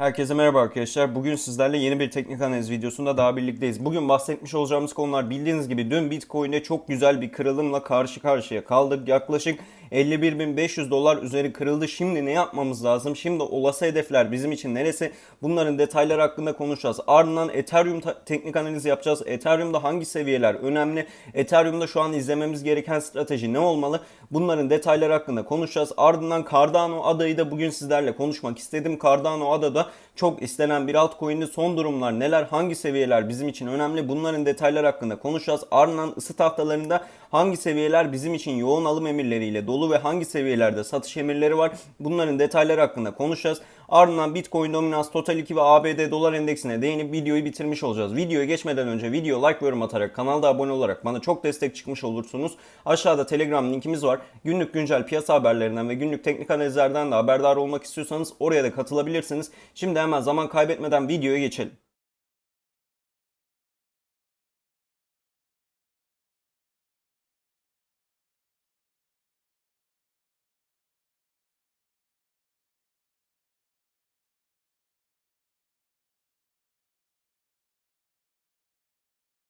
Herkese merhaba arkadaşlar. Bugün sizlerle yeni bir teknik analiz videosunda daha birlikteyiz. Bugün bahsetmiş olacağımız konular bildiğiniz gibi dün Bitcoin'de çok güzel bir kırılımla karşı karşıya kaldık. Yaklaşık 51.500 dolar üzeri kırıldı. Şimdi ne yapmamız lazım? Şimdi olası hedefler bizim için neresi? Bunların detayları hakkında konuşacağız. Ardından Ethereum teknik analizi yapacağız. Ethereum'da hangi seviyeler önemli? Ethereum'da şu an izlememiz gereken strateji ne olmalı? Bunların detayları hakkında konuşacağız. Ardından Cardano adayı da bugün sizlerle konuşmak istedim. Cardano adada çok istenen bir altcoin'de son durumlar neler? Hangi seviyeler bizim için önemli? Bunların detayları hakkında konuşacağız. Ardından ısı tahtalarında hangi seviyeler bizim için yoğun alım emirleriyle dolu ve hangi seviyelerde satış emirleri var? Bunların detayları hakkında konuşacağız. Ardından Bitcoin dominans, Total 2 ve ABD dolar endeksine değinip videoyu bitirmiş olacağız. Videoya geçmeden önce video like ve yorum atarak kanalda abone olarak bana çok destek çıkmış olursunuz. Aşağıda Telegram linkimiz var. Günlük güncel piyasa haberlerinden ve günlük teknik analizlerden de haberdar olmak istiyorsanız oraya da katılabilirsiniz. Şimdi hemen zaman kaybetmeden videoya geçelim.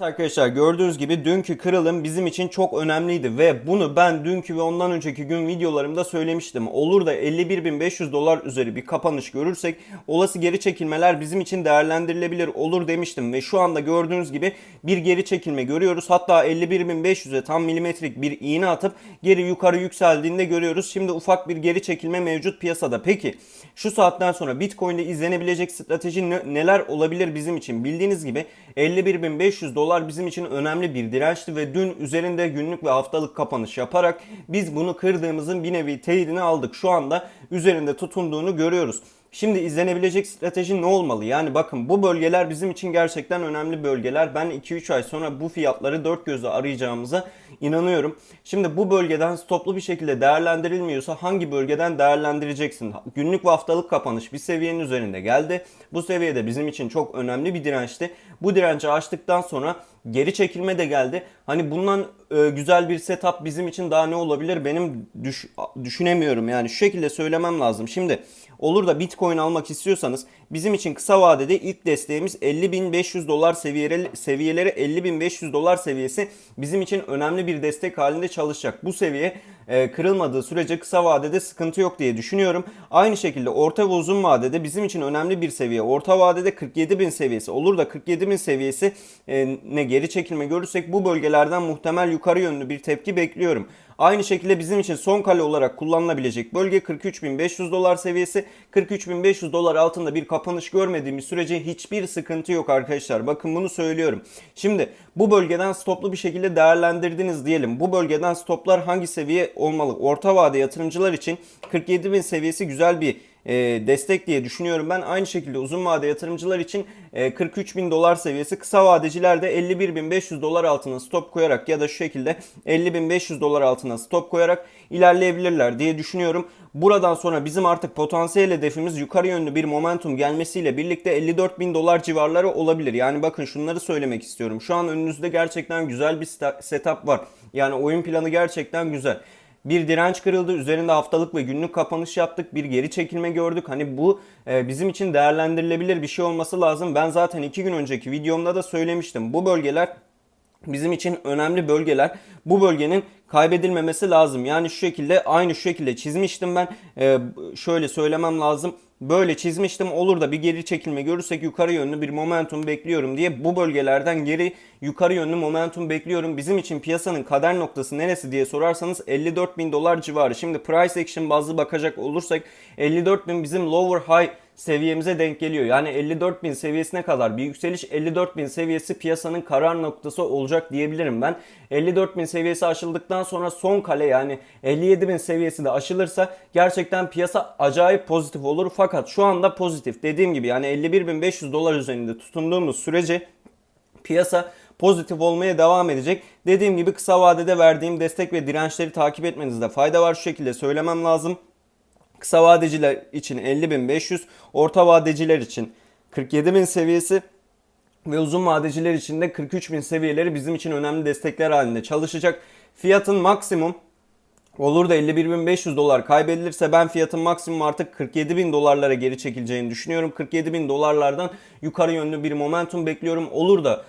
Arkadaşlar gördüğünüz gibi dünkü kırılım bizim için çok önemliydi ve bunu ben dünkü ve ondan önceki gün videolarımda söylemiştim. Olur da 51.500 dolar üzeri bir kapanış görürsek olası geri çekilmeler bizim için değerlendirilebilir olur demiştim ve şu anda gördüğünüz gibi bir geri çekilme görüyoruz. Hatta 51.500'e tam milimetrik bir iğne atıp geri yukarı yükseldiğinde görüyoruz. Şimdi ufak bir geri çekilme mevcut piyasada. Peki şu saatten sonra Bitcoin'de izlenebilecek strateji ne- neler olabilir bizim için? Bildiğiniz gibi 51.500 dolar bizim için önemli bir dirençti ve dün üzerinde günlük ve haftalık kapanış yaparak biz bunu kırdığımızın bir nevi teyidini aldık. Şu anda üzerinde tutunduğunu görüyoruz. Şimdi izlenebilecek strateji ne olmalı? Yani bakın bu bölgeler bizim için gerçekten önemli bölgeler. Ben 2-3 ay sonra bu fiyatları dört gözle arayacağımıza inanıyorum. Şimdi bu bölgeden stoplu bir şekilde değerlendirilmiyorsa hangi bölgeden değerlendireceksin? Günlük ve haftalık kapanış bir seviyenin üzerinde geldi. Bu seviyede bizim için çok önemli bir dirençti. Bu direnci aştıktan sonra geri çekilme de geldi. Hani bundan e, güzel bir setup bizim için daha ne olabilir benim düş- düşünemiyorum. Yani şu şekilde söylemem lazım. Şimdi olur da Bitcoin almak istiyorsanız bizim için kısa vadede ilk desteğimiz 50.500 dolar seviyeleri, seviyeleri 50.500 dolar seviyesi bizim için önemli bir destek halinde çalışacak. Bu seviye e, kırılmadığı sürece kısa vadede sıkıntı yok diye düşünüyorum. Aynı şekilde orta ve uzun vadede bizim için önemli bir seviye. Orta vadede 47.000 seviyesi olur da 47.000 seviyesi e, ne geri çekilme görürsek bu bölgelerden muhtemel yukarı yönlü bir tepki bekliyorum. Aynı şekilde bizim için son kale olarak kullanılabilecek bölge 43.500 dolar seviyesi. 43.500 dolar altında bir kapanış görmediğimiz sürece hiçbir sıkıntı yok arkadaşlar. Bakın bunu söylüyorum. Şimdi bu bölgeden stoplu bir şekilde değerlendirdiniz diyelim. Bu bölgeden stoplar hangi seviye olmalı? Orta vade yatırımcılar için 47.000 seviyesi güzel bir e, destek diye düşünüyorum. Ben aynı şekilde uzun vade yatırımcılar için e, 43 bin dolar seviyesi, kısa vadeciler de 51.500 dolar altına stop koyarak ya da şu şekilde 50.500 dolar altına stop koyarak ilerleyebilirler diye düşünüyorum. Buradan sonra bizim artık potansiyel hedefimiz yukarı yönlü bir momentum gelmesiyle birlikte 54 bin dolar civarları olabilir. Yani bakın şunları söylemek istiyorum. Şu an önünüzde gerçekten güzel bir setup var. Yani oyun planı gerçekten güzel. Bir direnç kırıldı. Üzerinde haftalık ve günlük kapanış yaptık. Bir geri çekilme gördük. Hani bu e, bizim için değerlendirilebilir bir şey olması lazım. Ben zaten iki gün önceki videomda da söylemiştim. Bu bölgeler bizim için önemli bölgeler. Bu bölgenin kaybedilmemesi lazım. Yani şu şekilde aynı şu şekilde çizmiştim ben. Ee, şöyle söylemem lazım. Böyle çizmiştim. Olur da bir geri çekilme görürsek yukarı yönlü bir momentum bekliyorum diye bu bölgelerden geri yukarı yönlü momentum bekliyorum. Bizim için piyasanın kader noktası neresi diye sorarsanız 54 bin dolar civarı. Şimdi price action bazlı bakacak olursak 54 bin bizim lower high seviyemize denk geliyor. Yani 54.000 seviyesine kadar bir yükseliş 54.000 seviyesi piyasanın karar noktası olacak diyebilirim ben. 54.000 seviyesi aşıldıktan sonra son kale yani 57.000 seviyesi de aşılırsa gerçekten piyasa acayip pozitif olur. Fakat şu anda pozitif dediğim gibi yani 51.500 dolar üzerinde tutunduğumuz sürece piyasa pozitif olmaya devam edecek. Dediğim gibi kısa vadede verdiğim destek ve dirençleri takip etmenizde fayda var. Şu şekilde söylemem lazım. Kısa vadeciler için 50.500, orta vadeciler için 47.000 seviyesi ve uzun vadeciler için de 43.000 seviyeleri bizim için önemli destekler halinde çalışacak. Fiyatın maksimum Olur da 51.500 dolar kaybedilirse ben fiyatın maksimum artık 47.000 dolarlara geri çekileceğini düşünüyorum. 47.000 dolarlardan yukarı yönlü bir momentum bekliyorum. Olur da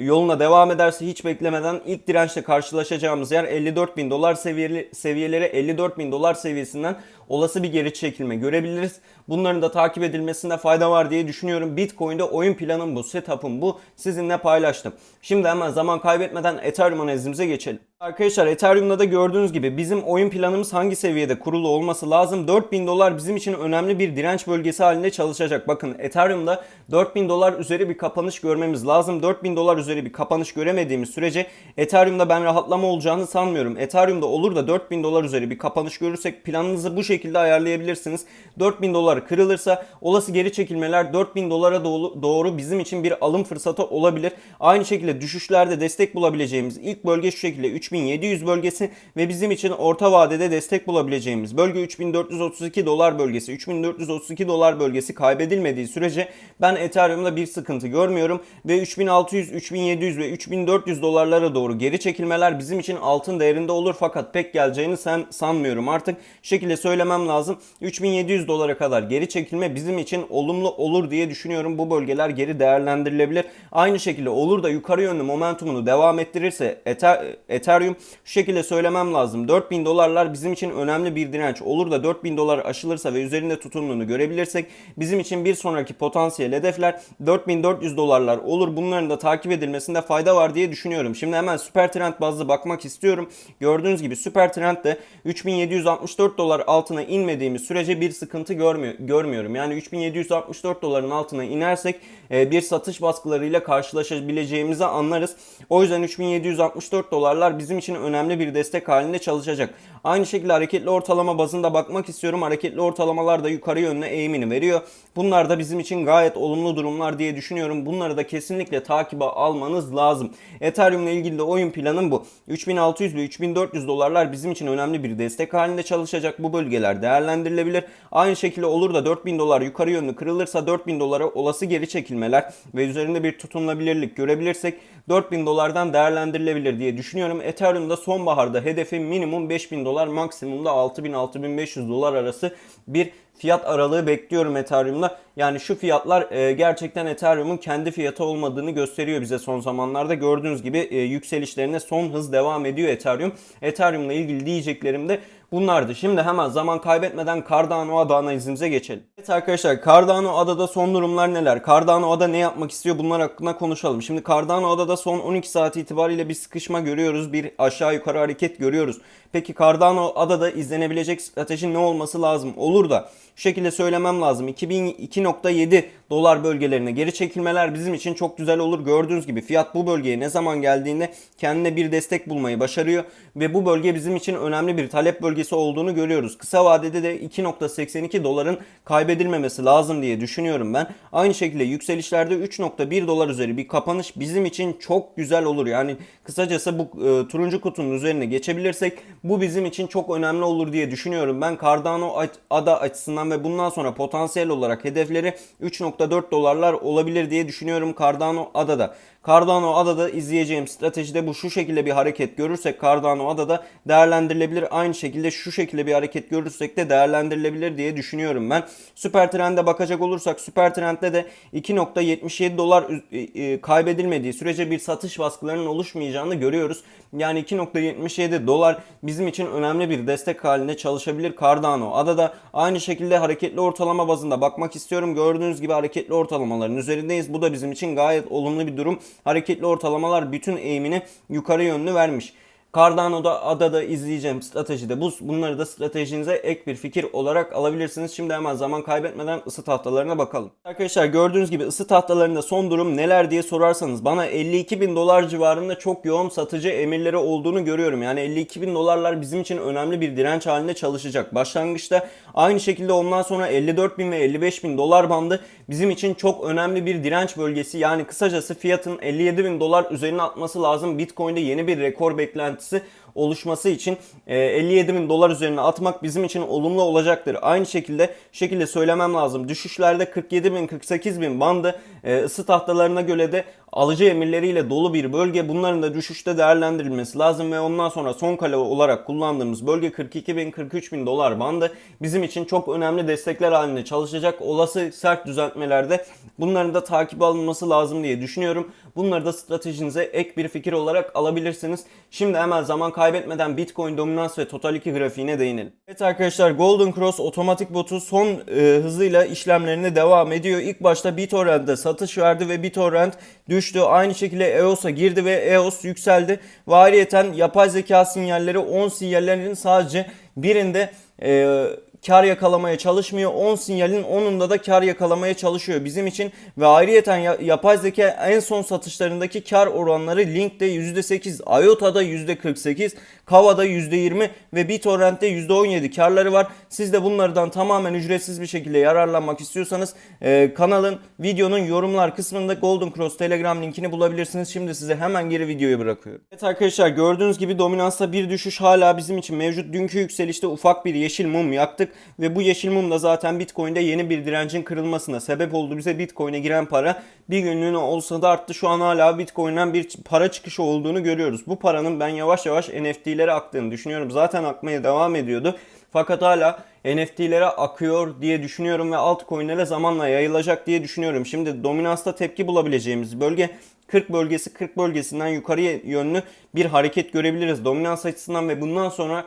yoluna devam ederse hiç beklemeden ilk dirençle karşılaşacağımız yer 54.000 dolar seviyeli, seviyeleri 54.000 dolar seviyesinden olası bir geri çekilme görebiliriz. Bunların da takip edilmesinde fayda var diye düşünüyorum. Bitcoin'de oyun planım bu, setup'ım bu. Sizinle paylaştım. Şimdi hemen zaman kaybetmeden Ethereum analizimize geçelim. Arkadaşlar Ethereum'da da gördüğünüz gibi bizim oyun planımız hangi seviyede kurulu olması lazım? 4000 dolar bizim için önemli bir direnç bölgesi halinde çalışacak. Bakın Ethereum'da 4000 dolar üzeri bir kapanış görmemiz lazım. 4000 dolar üzeri bir kapanış göremediğimiz sürece Ethereum'da ben rahatlama olacağını sanmıyorum. Ethereum'da olur da 4000 dolar üzeri bir kapanış görürsek planınızı bu şekilde ayarlayabilirsiniz. 4000 dolar kırılırsa olası geri çekilmeler 4000 dolara doğru, bizim için bir alım fırsatı olabilir. Aynı şekilde düşüşlerde destek bulabileceğimiz ilk bölge şu şekilde 3700 bölgesi ve bizim için orta vadede destek bulabileceğimiz bölge 3432 dolar bölgesi. 3432 dolar bölgesi kaybedilmediği sürece ben Ethereum'da bir sıkıntı görmüyorum ve 3600, 3700 ve 3400 dolarlara doğru geri çekilmeler bizim için altın değerinde olur fakat pek geleceğini sen sanmıyorum artık. Şekilde söylemem lazım. 3700 dolara kadar geri çekilme bizim için olumlu olur diye düşünüyorum. Bu bölgeler geri değerlendirilebilir. Aynı şekilde olur da yukarı yönlü momentumunu devam ettirirse Ether- Ethereum şu şekilde söylemem lazım. 4000 dolarlar bizim için önemli bir direnç. Olur da 4000 dolar aşılırsa ve üzerinde tutumluluğunu görebilirsek bizim için bir sonraki potansiyel hedefler 4400 dolarlar olur. Bunların da takip edilmesinde fayda var diye düşünüyorum. Şimdi hemen süper trend bazlı bakmak istiyorum. Gördüğünüz gibi süper trend de 3764 dolar altına inmediğimiz sürece bir sıkıntı görmüyor, görmüyorum. Yani 3764 doların altına inersek e, bir satış baskılarıyla karşılaşabileceğimizi anlarız. O yüzden 3764 dolarlar bizim için önemli bir destek halinde çalışacak. Aynı şekilde hareketli ortalama bazında bakmak istiyorum. Hareketli ortalamalar da yukarı yönlü eğimini veriyor. Bunlar da bizim için gayet olumlu durumlar diye düşünüyorum. Bunları da kesinlikle takibe almanız lazım. Ethereum ile ilgili de oyun planım bu. 3600 ve 3400 dolarlar bizim için önemli bir destek halinde çalışacak. Bu bölgeler değerlendirilebilir. Aynı şekilde olur da 4000 dolar yukarı yönlü kırılırsa 4000 dolara olası geri çekilmeler ve üzerinde bir tutunulabilirlik görebilirsek 4000 dolardan değerlendirilebilir diye düşünüyorum. Ethereum'da sonbaharda hedefi minimum 5000 dolar maksimumda 6000-6500 dolar arası bir fiyat aralığı bekliyorum Ethereum'da. Yani şu fiyatlar e, gerçekten Ethereum'un kendi fiyatı olmadığını gösteriyor bize son zamanlarda. Gördüğünüz gibi e, yükselişlerine son hız devam ediyor Ethereum. Ethereum'la ilgili diyeceklerim de bunlardı. Şimdi hemen zaman kaybetmeden Cardano Ada analizimize geçelim. Evet arkadaşlar Cardano Ada'da son durumlar neler? Cardano Ada ne yapmak istiyor? Bunlar hakkında konuşalım. Şimdi Cardano Ada'da son 12 saat itibariyle bir sıkışma görüyoruz. Bir aşağı yukarı hareket görüyoruz. Peki Cardano Ada'da izlenebilecek strateji ne olması lazım? Olur da şu şekilde söylemem lazım. 2002.7 dolar bölgelerine geri çekilmeler bizim için çok güzel olur. Gördüğünüz gibi fiyat bu bölgeye ne zaman geldiğinde kendine bir destek bulmayı başarıyor ve bu bölge bizim için önemli bir talep bölgesi olduğunu görüyoruz. Kısa vadede de 2.82 doların kaybedilmemesi lazım diye düşünüyorum ben. Aynı şekilde yükselişlerde 3.1 dolar üzeri bir kapanış bizim için çok güzel olur. Yani kısacası bu e, turuncu kutunun üzerine geçebilirsek bu bizim için çok önemli olur diye düşünüyorum. Ben Cardano ada açısından ve bundan sonra potansiyel olarak hedefleri 3.4 dolarlar olabilir diye düşünüyorum Cardano adada. Cardano adada izleyeceğim stratejide bu şu şekilde bir hareket görürsek Cardano adada değerlendirilebilir. Aynı şekilde şu şekilde bir hareket görürsek de değerlendirilebilir diye düşünüyorum ben. Süper trende bakacak olursak süper trendde de 2.77 dolar e, e, kaybedilmediği sürece bir satış baskılarının oluşmayacağını görüyoruz. Yani 2.77 dolar bizim için önemli bir destek halinde çalışabilir Cardano adada. Aynı şekilde hareketli ortalama bazında bakmak istiyorum. Gördüğünüz gibi hareketli ortalamaların üzerindeyiz. Bu da bizim için gayet olumlu bir durum. Hareketli ortalamalar bütün eğimini yukarı yönlü vermiş. Cardano'da adada izleyeceğim stratejide bu bunları da stratejinize ek bir fikir olarak alabilirsiniz. Şimdi hemen zaman kaybetmeden ısı tahtalarına bakalım. Arkadaşlar gördüğünüz gibi ısı tahtalarında son durum neler diye sorarsanız bana 52 bin dolar civarında çok yoğun satıcı emirleri olduğunu görüyorum. Yani 52 bin dolarlar bizim için önemli bir direnç halinde çalışacak. Başlangıçta aynı şekilde ondan sonra 54 bin ve 55 bin dolar bandı bizim için çok önemli bir direnç bölgesi. Yani kısacası fiyatın 57 bin dolar üzerine atması lazım. Bitcoin'de yeni bir rekor beklentisi oluşması için 57 bin dolar üzerine atmak bizim için olumlu olacaktır. Aynı şekilde şekilde söylemem lazım. Düşüşlerde 47 bin 48 bin bandı ısı tahtalarına göre de alıcı emirleriyle dolu bir bölge. Bunların da düşüşte değerlendirilmesi lazım ve ondan sonra son kale olarak kullandığımız bölge 42 bin 43 bin dolar bandı bizim için çok önemli destekler halinde çalışacak. Olası sert düzeltmelerde bunların da takip alınması lazım diye düşünüyorum. Bunları da stratejinize ek bir fikir olarak alabilirsiniz. Şimdi hemen zaman kaybetmeden Bitcoin dominans ve Total 2 grafiğine değinelim. Evet arkadaşlar Golden Cross otomatik botu son e, hızıyla işlemlerine devam ediyor. İlk başta BitTorrent'te satış verdi ve BitTorrent düştü. Aynı şekilde EOS'a girdi ve EOS yükseldi. Ve yapay zeka sinyalleri 10 sinyallerin sadece birinde e, kar yakalamaya çalışmıyor. 10 sinyalin 10'unda da kar yakalamaya çalışıyor bizim için. Ve ayrıyeten ya- yapay zeka en son satışlarındaki kar oranları Link'te %8, IOTA'da %48, Kava'da %20 ve BitTorrent'te %17 karları var. Siz de bunlardan tamamen ücretsiz bir şekilde yararlanmak istiyorsanız e, kanalın videonun yorumlar kısmında Golden Cross Telegram linkini bulabilirsiniz. Şimdi size hemen geri videoyu bırakıyorum. Evet arkadaşlar gördüğünüz gibi dominansta bir düşüş hala bizim için mevcut. Dünkü yükselişte ufak bir yeşil mum yaktık ve bu yeşil mum da zaten Bitcoin'de yeni bir direncin kırılmasına sebep oldu. Bize Bitcoin'e giren para bir günlüğüne olsa da arttı. Şu an hala Bitcoin'den bir para çıkışı olduğunu görüyoruz. Bu paranın ben yavaş yavaş NFT'lere aktığını düşünüyorum. Zaten akmaya devam ediyordu. Fakat hala NFT'lere akıyor diye düşünüyorum ve altcoin'lere zamanla yayılacak diye düşünüyorum. Şimdi dominansta tepki bulabileceğimiz bölge 40 bölgesi 40 bölgesinden yukarıya yönlü bir hareket görebiliriz dominans açısından ve bundan sonra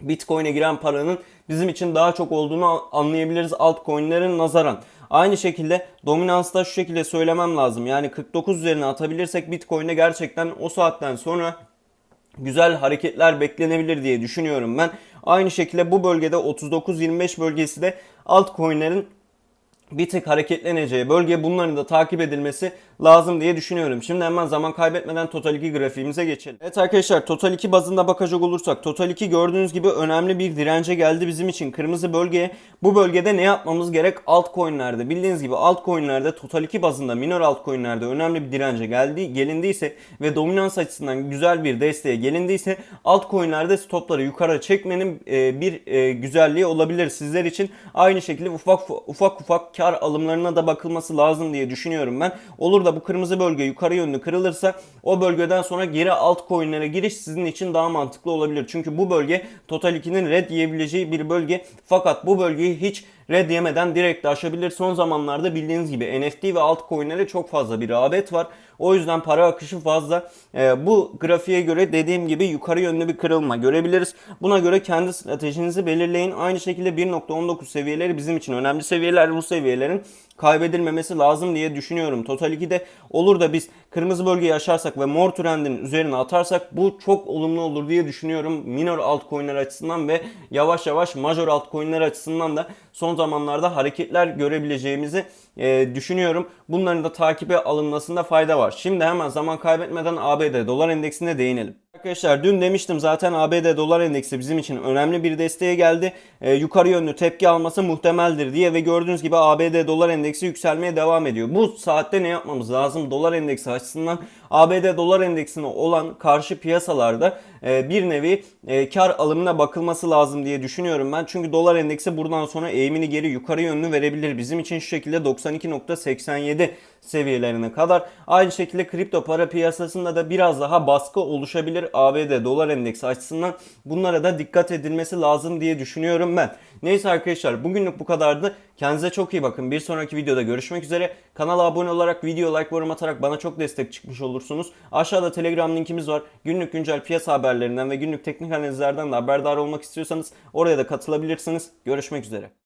Bitcoin'e giren paranın bizim için daha çok olduğunu anlayabiliriz altcoin'lerin nazaran. Aynı şekilde dominansta şu şekilde söylemem lazım. Yani 49 üzerine atabilirsek Bitcoin'e gerçekten o saatten sonra güzel hareketler beklenebilir diye düşünüyorum ben. Aynı şekilde bu bölgede 39-25 bölgesi de altcoin'lerin bir tık hareketleneceği bölge bunların da takip edilmesi lazım diye düşünüyorum. Şimdi hemen zaman kaybetmeden Total 2 grafiğimize geçelim. Evet arkadaşlar Total 2 bazında bakacak olursak Total 2 gördüğünüz gibi önemli bir dirence geldi bizim için kırmızı bölgeye. Bu bölgede ne yapmamız gerek? Altcoin'lerde bildiğiniz gibi altcoin'lerde Total 2 bazında minor altcoin'lerde önemli bir dirence geldi gelindiyse ve dominans açısından güzel bir desteğe gelindiyse altcoin'lerde stopları yukarı çekmenin e, bir e, güzelliği olabilir sizler için. Aynı şekilde ufak ufak ufak kar alımlarına da bakılması lazım diye düşünüyorum ben. Olur da bu kırmızı bölge yukarı yönlü kırılırsa o bölgeden sonra geri altcoin'lere giriş sizin için daha mantıklı olabilir. Çünkü bu bölge Total 2'nin red yiyebileceği bir bölge. Fakat bu bölgeyi hiç red yemeden direkt de aşabilir. Son zamanlarda bildiğiniz gibi NFT ve altcoin'lere çok fazla bir rağbet var. O yüzden para akışı fazla. Ee, bu grafiğe göre dediğim gibi yukarı yönlü bir kırılma görebiliriz. Buna göre kendi stratejinizi belirleyin. Aynı şekilde 1.19 seviyeleri bizim için önemli seviyeler. Bu seviyelerin kaybedilmemesi lazım diye düşünüyorum. Total 2'de olur da biz kırmızı bölgeyi aşarsak ve mor trendin üzerine atarsak bu çok olumlu olur diye düşünüyorum. Minor altcoin'ler açısından ve yavaş yavaş major altcoin'ler açısından da son zamanlarda hareketler görebileceğimizi e, düşünüyorum. Bunların da takibe alınmasında fayda var. Şimdi hemen zaman kaybetmeden ABD dolar endeksine değinelim. Arkadaşlar dün demiştim zaten ABD dolar endeksi bizim için önemli bir desteğe geldi. E, yukarı yönlü tepki alması muhtemeldir diye ve gördüğünüz gibi ABD dolar endeksi yükselmeye devam ediyor. Bu saatte ne yapmamız lazım? Dolar endeksi açısından ABD dolar endeksine olan karşı piyasalarda e, bir nevi e, kar alımına bakılması lazım diye düşünüyorum ben. Çünkü dolar endeksi buradan sonra eğimini geri yukarı yönlü verebilir. Bizim için şu şekilde 92.87 seviyelerine kadar. Aynı şekilde kripto para piyasasında da biraz daha baskı oluşabilir ABD dolar endeksi açısından. Bunlara da dikkat edilmesi lazım diye düşünüyorum ben. Neyse arkadaşlar bugünlük bu kadardı. Kendinize çok iyi bakın. Bir sonraki videoda görüşmek üzere. Kanala abone olarak, video like, yorum atarak bana çok destek çıkmış olursunuz. Aşağıda Telegram linkimiz var. Günlük güncel piyasa haberlerinden ve günlük teknik analizlerden de haberdar olmak istiyorsanız oraya da katılabilirsiniz. Görüşmek üzere.